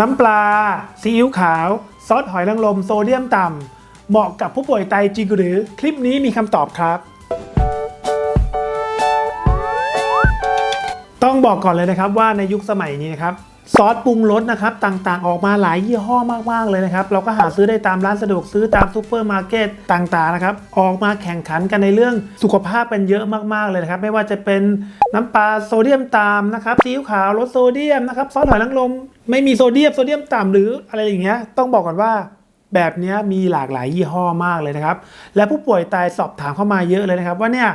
น้ำปลา ซีอิ๊วขาว ซอสหอยนางรมโซเดียมต่ำ เหมาะกับผู้ป่วยไตจริงหรือ คลิปนี้มีคำตอบครับ ต้องบอกก่อนเลยนะครับว่าในยุคสมัยนี้นะครับ ซอสปรุงรสนะครับต่างๆ ออกมาหลายยี่ห้อมากๆเลยนะครับเราก็หาซื้อได้ตามร้านสะดวกซื้อตามซูเปอร์มาร์เก็ตต่างๆนะครับออกมาแข่งขันกันในเรื่องสุขภาพกันเยอะมากๆเลยนะครับไม่ว่าจะเป็นน้ำปลาโซเดียมต่ำนะครับซีอิ๊วขาวลดโซเดียมนะครับซอสหอยนางรมไม่มีโซเดียมโซเดียมต่ำหรืออะไรอย่างเงี้ยต้องบอกก่อนว่าแบบนี้มีหลากหลายยี่ห้อมากเลยนะครับ และผู้ป่วยไตสอบถามเข้ามาเยอะเลยนะครับ ว่าเนี่ย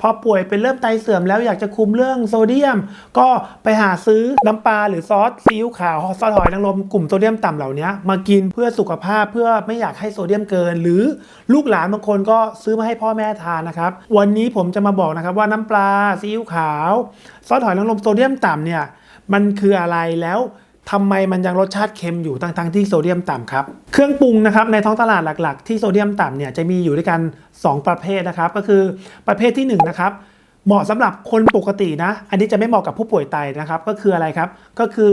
พอป่วยเป็นเริ่มไตเสื่อมแล้วอยากจะคุมเรื่องโซเดียม ก็ไปหาซื้อน้ำปลาหรือซอสซีอิ๊วขาวซอสหอยนางรมกลุ่มโซเดียมต่ำเหล่านี้มากินเพื่อสุขภาพเพื่อไม่อยากให้โซเดียมเกิน หรือลูกหลานบางคนก็ซื้อมาให้พ่อแม่ทานนะครับ วันนี้ผมจะมาบอกนะครับว่าน้ำปลาซีอิ๊วขาว ซอสหอยนางรมโซเดียมต่ำเนี่ยมันคืออะไรแล้ว ทำไมมันยังรสชาติเค็มอยู่ทั้งทงๆที่โซเดียมต่ำครับ เครื่องปรุงนะครับในท้องตลาดหลักๆ ที่โซเดียมต่ำเนี่ยจะมีอยู่ด้วยกัน 2 ประเภทนะครับ ก็คือประเภทที่1นนะครับเหมาะสำหรับคนปกตินะ อันนี้จะไม่เหมาะกับผู้ป่วยไตนะครับ ก็คืออะไรครับ ก็คือ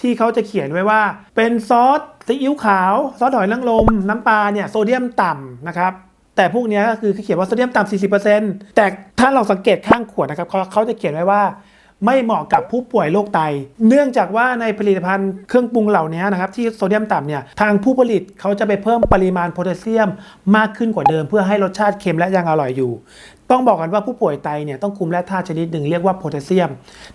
ที่เขาจะเขียนไว้ว่า เป็นซอสซีอิ๊วขาว ซอสหอยนางรมน้ำปลาเนี่ยโซเดียมต่ำนะครับ แต่พวกนี้ก็คือเขาเขียนว่าโซเดียมต่ำ40%แต่ถ้าเราสังเกตข้างขวดนะครับเขาเขาจะเขียนไว้ว่า ไม่เหมาะกับผู้ป่วยโรคไต เนื่องจากว่าในผลิตภัณฑ์เครื่องปรุงเหล่านี้นะครับที่โซเดียมต่ำเนี่ยทางผู้ผลิตเขาจะไปเพิ่มปริมาณโพแทสเซียมมากขึ้นกว่าเดิม เพื่อให้รสชาติเค็มและยังอร่อยอยู่ ต้องบอกกันว่าผู้ป่วยไตเนี่ยต้องคุมแร่ธาตุชนิดหนึ่งเรียกว่าโพแทสเซียม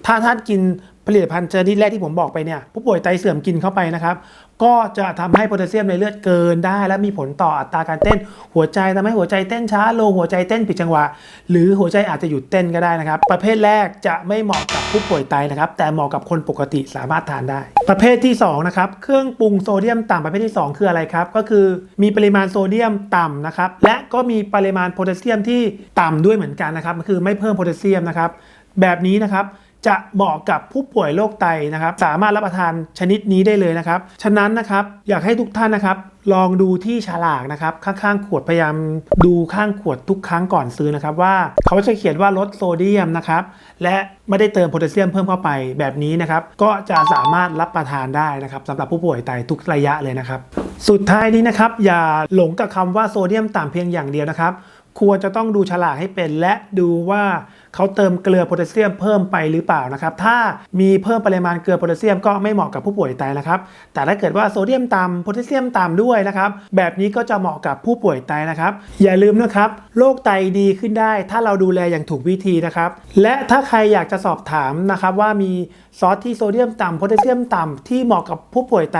ถ้าท่านกินผลิตภัณฑ์ชนิดแรกที่ผมบอกไปเนี่ยผู้ป่วยไตเสื่อมกินเข้าไปนะครับ ก็จะทำให้โพแทสเซียมในเลือดเกินได้ และมีผลต่ออัตราการเต้น หัวใจทำให้หัวใจเต้นช้าลงหัวใจเต้นผิดจังหวะ หรือหัวใจอาจจะหยุดเต้นก็ได้นะครับ ประเภทแรกจะไม่เหมาะกับผู้ป่วยไตนะครับ แต่เหมาะกับคนปกติสามารถทานได้ ประเภทที่สองนะครับเครื่องปรุงโซเดียมต่ำประเภทที่สองคืออะไรครับก็คือมีปริมาณโซเดียมต่ำนะครับและก็มีปริมาณโพแทสเซียมที่ต่ำด้วยเหมือนกันนะครับคือไม่เพิ่มโพแทสเซียมนะครับแบบนี้นะครับ จะเหมาะกับผู้ป่วยโรคไตนะครับ สามารถรับประทานชนิดนี้ได้เลยนะครับ ฉะนั้นนะครับอยากให้ทุกท่านนะครับ ลองดูที่ฉลากนะครับ ข้างๆ ขวดพยายามดูข้างขวดทุกครั้งก่อนซื้อนะครับ ว่าเขาจะเขียนว่าลดโซเดียมนะครับและไม่ได้เติมโพแทสเซียมเพิ่มเข้าไปแบบนี้นะครับ ก็จะสามารถรับประทานได้นะครับสำหรับผู้ป่วยไตทุกระยะเลยนะครับ สุดท้ายนี้นะครับ อย่าหลงกับคำว่าโซเดียมต่ำเพียงอย่างเดียวนะครับ ควรจะต้องดูฉลากให้เป็นและดูว่า เขาเติมเกลือโพแทสเซียมเพิ่มไปหรือเปล่านะครับถ้ามีเพิ่มปริมาณเกลือโพแทสเซียมก็ไม่เหมาะกับผู้ป่วยไตนะครับแต่ถ้าเกิดว่าโซเดียมต่ำโพแทสเซียมต่ำด้วยนะครับแบบนี้ก็จะเหมาะกับผู้ป่วยไตนะครับอย่าลืมนะครับโรคไตดีขึ้นได้ ถ้าเราดูแลอย่างถูกวิธีนะครับและถ้าใครอยากจะสอบถามนะครับว่ามีซอสที่โซเดียมต่ำโพแทสเซียมต่ำที่เหมาะกับผู้ป่วยไต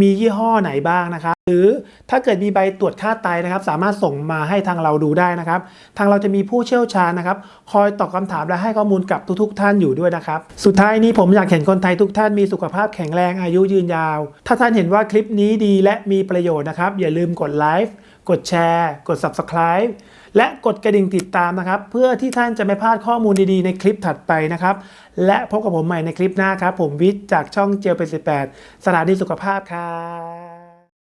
มียี่ห้อไหนบ้างนะครับ หรือถ้าเกิดมีใบตรวจค่าไตนะครับ สามารถส่งมาให้ทางเราดูได้นะครับ ทางเราจะมีผู้เชี่ยวชาญนะครับ คอยตอบคำถามและให้ข้อมูลกับทุกๆ ท่านอยู่ด้วยนะครับ สุดท้ายนี้ผมอยากเห็นคนไทยทุกท่านมีสุขภาพแข็งแรงอายุยืนยาว ถ้าท่านเห็นว่าคลิปนี้ดีและมีประโยชน์นะครับ อย่าลืมกดไลค์กดแชร์ กด Subscribe และกดกระดิ่งติดตามนะครับ เพื่อที่ท่านจะไม่พลาดข้อมูลดีๆ ในคลิปถัดไปนะครับ และพบกับผมใหม่ในคลิปหน้าครับ ผมวิทย์จากช่องเจลเป็น18สถานีสุขภาพครับ